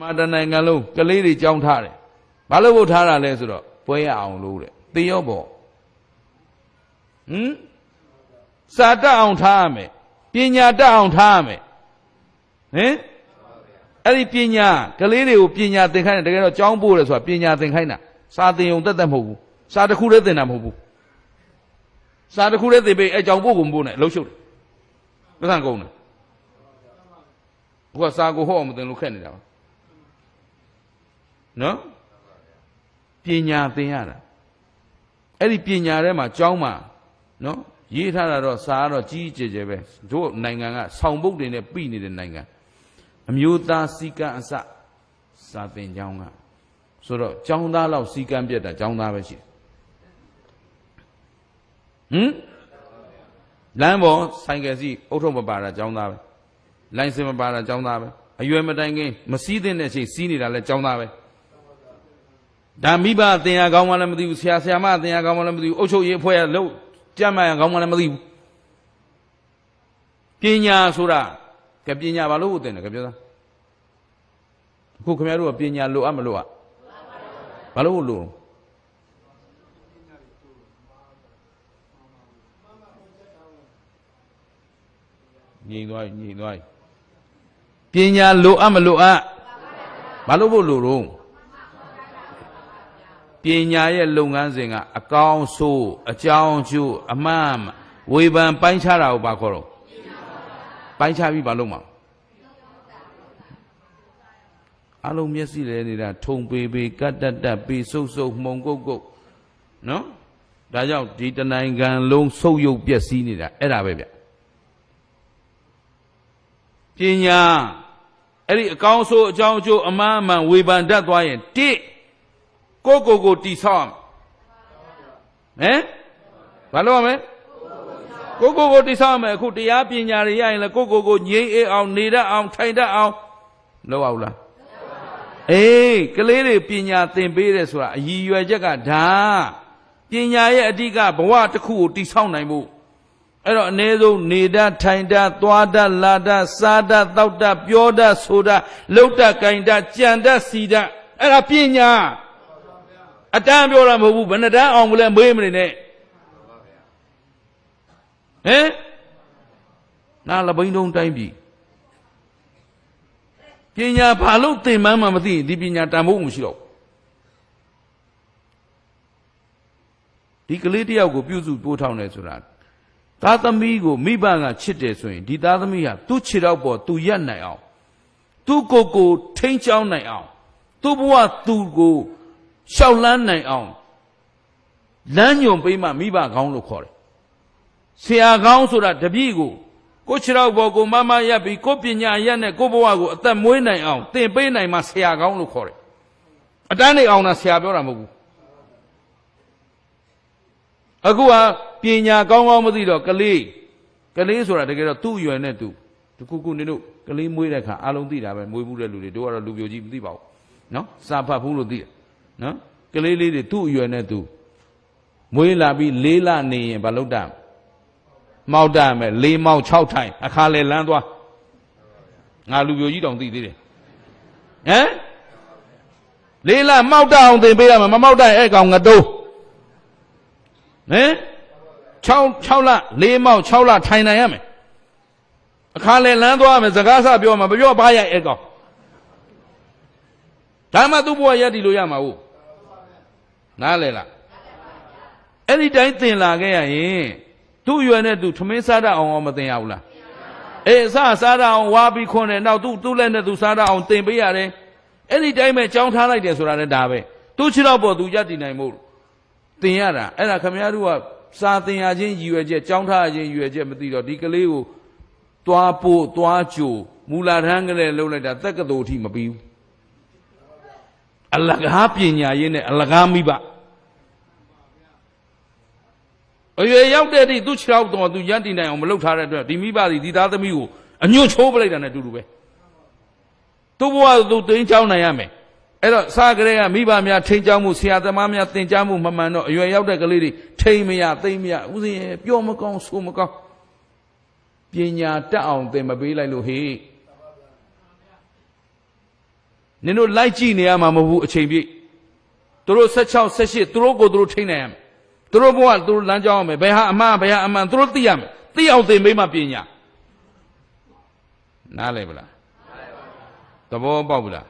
မာတနိုင်ငံလုံးကလေးတွေကြောင်းထားတယ်ဘာလို့ဖို့ထားတာလဲဆိုတော့ပွဲရအောင်လို့တဲ့သေရောပေါ့ဟမ်စာတက်အောင်ထားရမယ်ပညာတက်အောင်ထားရမယ်ဟင်အဲ့ဒီပညာကလေးတွေကိုပညာသင်ခိုင်းတယ်တကယ်တော့ကြောင်းပို့တယ်ဆိုတာပညာသင်ခိုင်းတာစာသင်ုံတက်တက်မဟုတ်ဘူးစာတစ်ခုတည်းသင်တာမဟုတ်ဘူးစာတစ်ခုတည်းသင်ပေးအဲကြောင်းပို့ကုန်ပို့နဲ့အလုံးရှုပ်တယ်ပတ်စံကုန်တယ်ဘုရားစာကိုဟောအောင်မသင်လို့ခက်နေတာပါ နော်ပညာသင်ရတာအဲ့ဒီပညာထဲမှာကြောင်းမှာနော်ရေးထားတာတော့စာကတော့ကြီးကြီးကျယ်ကျယ်ပဲတို့နိုင်ငံကဆောင်းပုတ်တွေနဲ့ပြည်နေတဲ့နိုင်ငံအမျိုးသားစီကံအစစာသင်ကျောင်းကဆိုတော့ကျောင်းသားလောက်စီကံပြတ်တာကျောင်းသားပဲရှိတယ်ဟမ်လမ်းပေါ်ဆိုင်ကယ်စီအုတ်ထုံမပါတာကျောင်းသားပဲလိုင်စင်မပါတာကျောင်းသားပဲအရွယ်မတိုင်ခင်မစည်းတဲ့အချိန်စီးနေတာလဲကျောင်းသားပဲ ဒါမိဘအတင်ရကောင်းမှလည်းမသိဘူးဆရာဆရာမအတင်ရကောင်းမှလည်းမသိဘူးအုပ်ချုပ်ရေးအဖွဲ့လို့ကြမ်းမှန်ကောင်းမှလည်းမသိဘူးပညာဆိုတာကပညာဘာလို့ဟုတ်တယ်ကပြောသားအခုခင်ဗျားတို့ကပညာလိုအပ်မလိုအပ်ဘာလို့လိုငြိမ်သွားငြိမ်သွားပညာလိုအပ်မလိုအပ်ဘာလို့ဖို့လိုတော့ ပညာရဲ့လုပ်ငန်းစဉ်ကအကောင်းဆိုးအကြောင်းကျိုးအမှန်ဝေဖန်ပိုင်းခြားတာကိုဘာခေါ်တော့ပိုင်းခြားပြီးဘာလုပ်မှာအလုံးမျက်စိလဲနေတာထုံပေပေကတ်တက်တက်ပေဆုပ်ဆုပ်မှုံကုတ်ကုတ်နော်ဒါကြောင့်ဒီတနိုင်ငံလုံးဆုပ်ယုပ်ပျက်စီးနေတာအဲ့ဒါပဲဗျပညာအဲ့ဒီအကောင်းဆိုးအကြောင်းကျိုးအမှန်အမှန်ဝေဖန်တတ်သွားရင်တိ ကိုကိုကိုတိဆောက်ဟမ်ဘာလို့ရမလဲကိုကိုကိုတိဆောက်မယ်အခုတရားပညာတွေရရင်လည်းကိုကိုကိုငြိမ်းအေးအောင်နေတတ်အောင်ထိုင်တတ်အောင်လုပ်အောင်လားအေးကလေးတွေပညာသင်ပေးတယ်ဆိုတာအရည်ရွယ်ချက်ကဒါပညာရဲ့အဓိကဘဝတစ်ခုကိုတိဆောက်နိုင်ဖို့အဲ့တော့အ ਨੇ ဆုံးနေတတ်ထိုင်တတ်သွားတတ်လာတတ်စားတတ်တောက်တတ်ပြောတတ်ဆိုတတ်လှုပ်တတ်ကြင်တတ်ကြံတတ်စီတတ်အဲ့ဒါပညာ အတန်းပြောတာမဟုတ်ဘူးဘယ်နှတန်းအောင်မလဲမေးမနေနဲ့ဟမ်နာလဘိန်းတုံးတိုင်းပြီပညာဘာလို့သင်မှန်းမှမသိရင်ဒီပညာတန်ဖို့မရှိတော့ဒီကလေးတယောက်ကိုပြုစုပို့ထောင်တယ်ဆိုတာသားသမီးကိုမိဘကချစ်တယ်ဆိုရင်ဒီသားသမီးဟာသူ့ခြေတော့ပေါ်သူရက်နိုင်အောင်သူ့ကိုယ်ကိုထိန်းချောင်းနိုင်အောင်သူ့ဘဝသူ့ကို ရှောက်လန်းနိုင်အောင်လမ်းညွန်ပေးမှမိဘကောင်းလို့ခေါ်တယ်ဆရာကောင်းဆိုတာတပည့်ကိုကိုခြေတော့ဘောကိုမမရက်ပြီးကိုပညာရက်နဲ့ကိုဘဝကိုအသက်မွေးနိုင်အောင်သင်ပေးနိုင်မှဆရာကောင်းလို့ခေါ်တယ်အတန်းနေအောင်တာဆရာပြောတာမဟုတ်ဘူးအခုဟာပညာကောင်းကောင်းမသိတော့ကလေးကလေးဆိုတာတကယ်တော့သူ့အရွယ်နဲ့သူတခုခုနေတို့ကလေးမွေးတဲ့ခါအလုံးသိတာပဲမွေးဘူးတဲ့လူတွေတို့ကတော့လူပြိုကြီးမသိပါဘူးနော်စာဖတ်ဘူးလို့သိတယ် နော်ကလေးလေးတွေသူ့အရွယ်နဲ့သူမွေးလာပြီးလေးလနေရင်ဘာလုပ်တတ်မောက်တတ်မယ်လေးမောက်6ထိုင်အခါလေလန်းသွားငါလူပြိုကြီးတောင်သိသေးတယ်ဟမ်လေးလမောက်တတ်အောင်သင်ပေးရမယ်မမောက်တတ်ရင်အဲ့ကောင်ငတုံးဟမ်6 6လလေးမောက်6လထိုင်နိုင်ရမယ်အခါလေလန်းသွားမယ်စကားစပြောမှာမပြောပါရိုက်အဲ့ကောင်ဒါမှသူ့ဘဝရက်တည်လို့ရမှာဟုတ် နားလေလားအဲ့ဒီတိုင်းသင်လာခဲ့ရရင်သူ့ရွယ်နဲ့သူထမင်းစားတတ်အောင်အောင်မသင်ရဘူးလားအေးအစစားတတ်အောင်ဝါပြီးခွန်းတယ်နောက်သူ့သူ့လက်နဲ့သူစားတတ်အောင်သင်ပေးရတယ်အဲ့ဒီတိုင်းပဲကြောင်းထားလိုက်တယ်ဆိုတာလည်းဒါပဲသူ့ခြေတော့ပေါ်သူရက်တည်နိုင်မို့သင်ရတာအဲ့ဒါခမရတို့ကစာသင်ရခြင်းရည်ရွယ်ချက်ကြောင်းထားခြင်းရည်ရွယ်ချက်မသိတော့ဒီကလေးကိုသွားပို့သွားကြိုမူလာထမ်းကလေးလှုပ်လိုက်တာတက်ကတော်အထိမပြီးဘူး အလကားပညာရေးနဲ့အလကားမိဘအရွယ်ရောက်တဲ့တိသူ့ခြေထောက်တော်သူရန်တည်နိုင်အောင်မလုပ်ထားတဲ့အတွက်ဒီမိဘဒီဒီသားသမီးကိုအညွန့်ချိုးပလိုက်တာနဲ့အတူတူပဲသူ့ဘဝသူတင်းချောင်းနိုင်ရမယ်အဲ့တော့စကလေးကမိဘများထိန်ချောင်းမှုဆရာသမားများသင်ကြားမှုမမှန်တော့အရွယ်ရောက်တဲ့ကလေးတွေထိန်မရသိမ့်မရဥစဉ်ပြောမကောင်းဆိုမကောင်းပညာတက်အောင်သင်မပေးလိုက်လို့ဟေ့ နင်တို့လိုက်ကြည့်နေရမှာမဟုတ်ဘူးအချိန်ပြည့်သူတို့16 18သူတို့ကိုသူတို့ထိန်းနိုင်ရမယ်သူတို့ဘဝသူတို့လမ်းကြောင်းရမယ်ဘယ်ဟာအမှန်ဘယ်ဟာအမှန်သူတို့သိရမယ်သိအောင်သင်ပေးမှပညာနားလည်ပလားသဘောပေါက်ပြီလား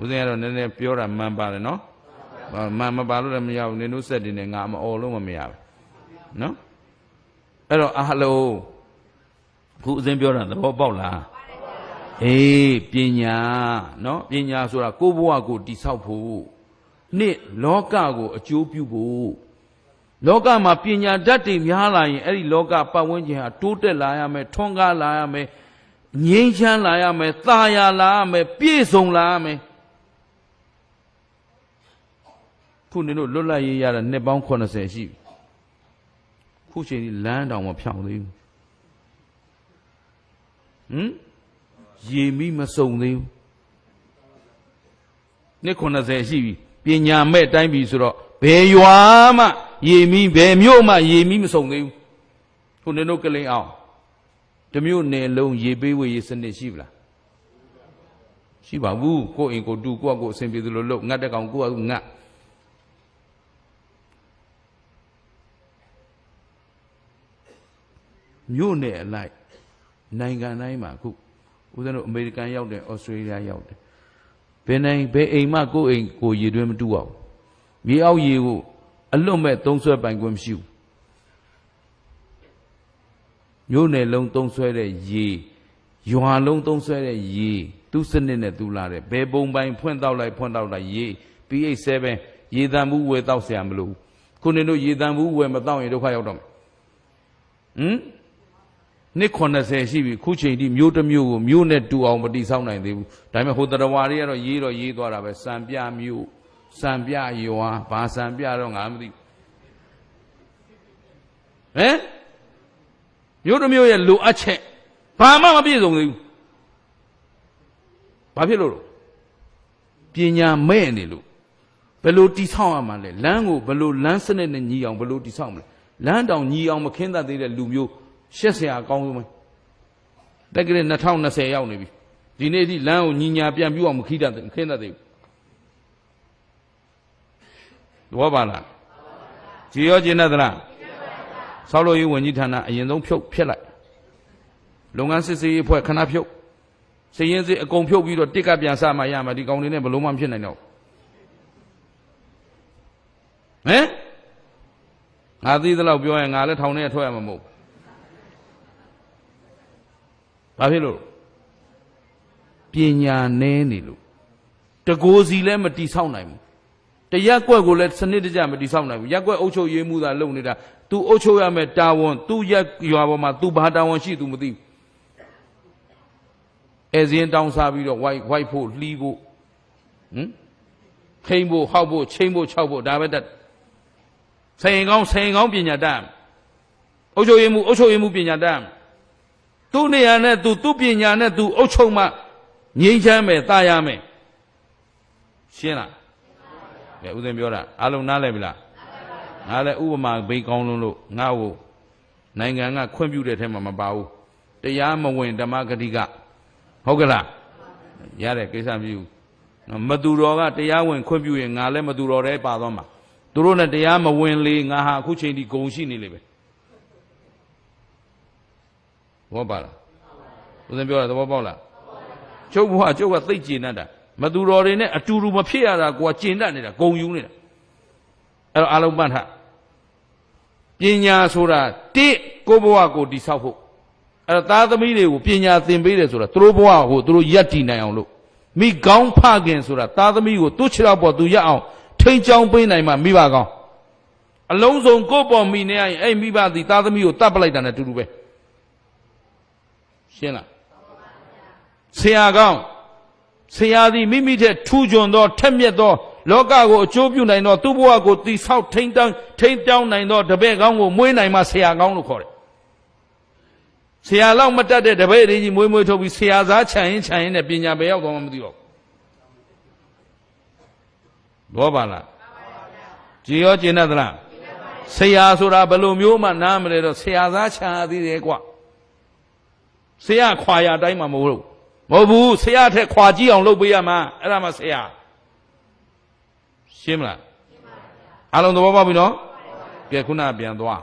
ဦးဇင်းကတော့နည်းနည်းပြောတာမှန်ပါတယ်နော်မှန်မပါလို့လည်းမရဘူးနင်တို့စက်တင်နေငါမအော်လို့မမရဘူးနော်အဲ့တော့အားလုံးခုဦးဇင်းပြောတာသဘောပေါက်လား အေးပညာနော်ပညာဆိုတာကိုယ့်ဘဝကိုတိဆောက်ဖို့နှစ်လောကကိုအကျိုးပြုဖို့လောကမှာပညာဓာတ်တွေများလာရင်အဲ့ဒီလောကပတ်ဝန်းကျင်ဟာတိုးတက်လာရမယ်ထွန်းကားလာရမယ်ငြိမ်းချမ်းလာရမယ်သာယာလာရမယ်ပြည့်စုံလာရမယ်ခုနင်တို့လွတ်လပ်ရေးရတာနှစ်ပေါင်း80ရှိပြီခုချိန်ဒီလမ်းတောင်မဖြောင်းသေးဘူးဟမ် ရေမိမစုံသေးဘူးနှစ်80ရှိပြီပညာမဲ့တိုင်းပြီဆိုတော့ဘယ်ရွာမှရေမိဘယ်မြို့မှရေမိမစုံသေးဘူးခုနင်တို့ကလိန်အောင်တမျိုးနယ်လုံးရေပေးဝေရေးစနစ်ရှိဗလားရှိပါဘူးကိုယ့်အိမ်ကိုတူကိုယ့်အကိုအဆင်ပြေသလိုလုပ်ငတ်တဲ့ကောင်ကိုယ့်အကူငတ်မြို့နယ်အလိုက်နိုင်ငံတိုင်းမှာအခု ဦးဇင်းတို့အမေရိကန်ရောက်တယ်ဩစတြေးလျရောက်တယ်ဘယ်နိုင်ဘယ်အိမ်မှကိုယ့်အိမ်ကိုရည်တွင်းမတူအောင်မြေအောက်ရေကိုအလွတ်မဲ့သုံးဆွဲပိုင်ခွင့်မရှိဘူးမြို့နယ်လုံးသုံးဆွဲတဲ့ရေရွာလုံးသုံးဆွဲတဲ့ရေသူ့စနစ်နဲ့သူလာတယ်ဘယ်ပုံပိုင်ဖွင့်တော့လိုက်ဖွင့်တော့လိုက်ရေ pH 7ရေတန်မှုဝယ်တော့ဆရာမလို့ခုနေတို့ရေတန်မှုဝယ်မတော့ရင်ဒုက္ခရောက်တော့မယ်ဟမ် နှစ်80ရှိပြီခုချိန်ထိမျိုးတစ်မျိုးကိုမျိုးနဲ့တူအောင်မတိဆောက်နိုင်သေးဘူးဒါပေမဲ့ဟိုတရဝါတွေကတော့ရေးတော့ရေးသွားတာပဲစံပြမျိုးစံပြရွာဘာစံပြတော့ငါမသိဟမ်မျိုးတစ်မျိုးရဲ့လိုအပ်ချက်ဘာမှမပြည့်စုံသေးဘူးဘာဖြစ်လို့လဲပညာမဲ့နေလို့ဘယ်လိုတိဆောက်ရမှာလဲလမ်းကိုဘယ်လိုလမ်းစနစ်နဲ့ညီအောင်ဘယ်လိုတိဆောက်မလဲလမ်းတောင်ညီအောင်မခင်းတတ်သေးတဲ့လူမျိုး ရှက်เสียအကောင်းဆုံးပဲတက်ကလေး2020ရောက်နေပြီဒီနေ့ထိလမ်းကိုညီညာပြန်ပြအောင်မခိတတ်ခင်းတတ်သေးဘူးဘောပါလားကြည်ရောကျင်တတ်သလားဆောက်လို့ရေးဝန်ကြီးဌာနအရင်ဆုံးဖြုတ်ဖျက်လိုက်လုပ်ငန်းစစ်ဆေးရေးအဖွဲ့ခဏဖြုတ်စည်ရင်စစ်အကုန်ဖြုတ်ပြီးတော့တစ်ကပြန်စမှရမှာဒီကောင်တွေနဲ့ဘလို့မှမဖြစ်နိုင်တော့ဟမ်ငါသိသလောက်ပြောရင်ငါလည်းထောင်ထဲထွက်ရမှာမဟုတ် ဘာဖြစ်လို့ပညာနည်းနေလို့တကိုယ်စီလည်းမတိဆောက်နိုင်ဘူးတရက်ကွက်ကိုလည်းစနစ်တကျမတိဆောက်နိုင်ဘူးရက်ကွက်အုပ်ချုပ်ရေးမှုသာလုပ်နေတာ तू အုပ်ချုပ်ရမယ်တာဝန် तू ရက်ရွာပေါ်မှာ तू ဘာတာဝန်ရှိ तू မသိဘူးအဲစင်းတောင်းစားပြီးတော့ white white ဖို့လှီးဖို့ဟမ်ခိမ့်ဖို့ဟောက်ဖို့ချိန်ဖို့ခြောက်ဖို့ဒါပဲတတ်ဆိုင်ကောင်းဆိုင်ကောင်းပညာတတ်အုပ်ချုပ်ရေးမှုအုပ်ချုပ်ရေးမှုပညာတတ် သူ့နေရာနဲ့သူသူ့ပညာနဲ့သူအုပ်ချုပ်မှငြိမ်းချမ်းမယ်တာယာမယ်ရှင်းလားကဲဦးသိန်းပြောတာအားလုံးနားလည်ပြီလားငါလည်းဥပမာဘေးကောင်းလုံးလို့ငါ့ကိုနိုင်ငံကခွင့်ပြုတဲ့ထဲမှာမပါဘူးတရားမဝင်ဓမ္မဂတိကဟုတ်ကလားရတဲ့ကိစ္စမရှိဘူးနော်မသူတော်ကတရားဝင်ခွင့်ပြုရင်ငါလည်းမသူတော်တဲ့ပါသွားမှာသူတို့နဲ့တရားမဝင်လေငါဟာအခုချိန်ဒီဂုံရှိနေလေပဲ ဘောပါလားဦးဇင်းပြောတာသဘောပေါက်လားကျုပ်ဘုရားကျုပ်ကသိကျင်တတ်တာမသူတော်တွေနဲ့အတူတူမဖြစ်ရတာကိုကကျင်တတ်နေတာဂုံယူနေတာအဲ့တော့အလုံးပန့်ထပညာဆိုတာတိကိုဘဝကိုတိဆောက်ဖို့အဲ့တော့သားသမီးတွေကိုပညာသင်ပေးတယ်ဆိုတာသူတို့ဘဝကိုသူတို့ယက်တည်နိုင်အောင်လို့မိကောင်းဖခင်ဆိုတာသားသမီးကိုသူ့ခြေထောက်ပေါ်သူရက်အောင်ထိန်ချောင်းပေးနိုင်မှမိဘကောင်းအလုံးစုံကိုယ့်ပေါ်မိနေရင်အဲ့မိဘသည်သားသမီးကိုတတ်ပလိုက်တာနဲ့တူတူပဲ ရှင်းလားဆရာကောင်းဆရာသည်မိမိထက်ထူးချွန်သောထက်မြက်သောလောကကိုအကျိုးပြုနိုင်သောသူ့ဘဝကိုတိဆောက်ထိန်းတောင်းထိန်းတောင်းနိုင်သောတပည့်ကောင်းကိုမွေးနိုင်မှဆရာကောင်းလို့ခေါ်တယ်ဆရာလောက်မတတ်တဲ့တပည့်တွေကြီးမွေးမွေးထုတ်ပြီးဆရာသားခြံရင်ခြံရင်နဲ့ပညာပဲရောက်သွားမှမသိတော့ဘူးဘောပါလားကြည်ရောကျင်တတ်သလားဆရာဆိုတာဘယ်လိုမျိုးမှနားမလဲတော့ဆရာသားခြံရသေးတယ်ကွာ ဆရာခွာရတိုင်းမှာမဟုတ်ဘူးမဟုတ်ဘူးဆရာထက်ခွာကြည့်အောင်လုပ်ပေးရမှာအဲ့ဒါမှဆရာရှင်းမလားအားလုံးသဘောပေါက်ပြီနော်ကဲခုနကပြန်သွား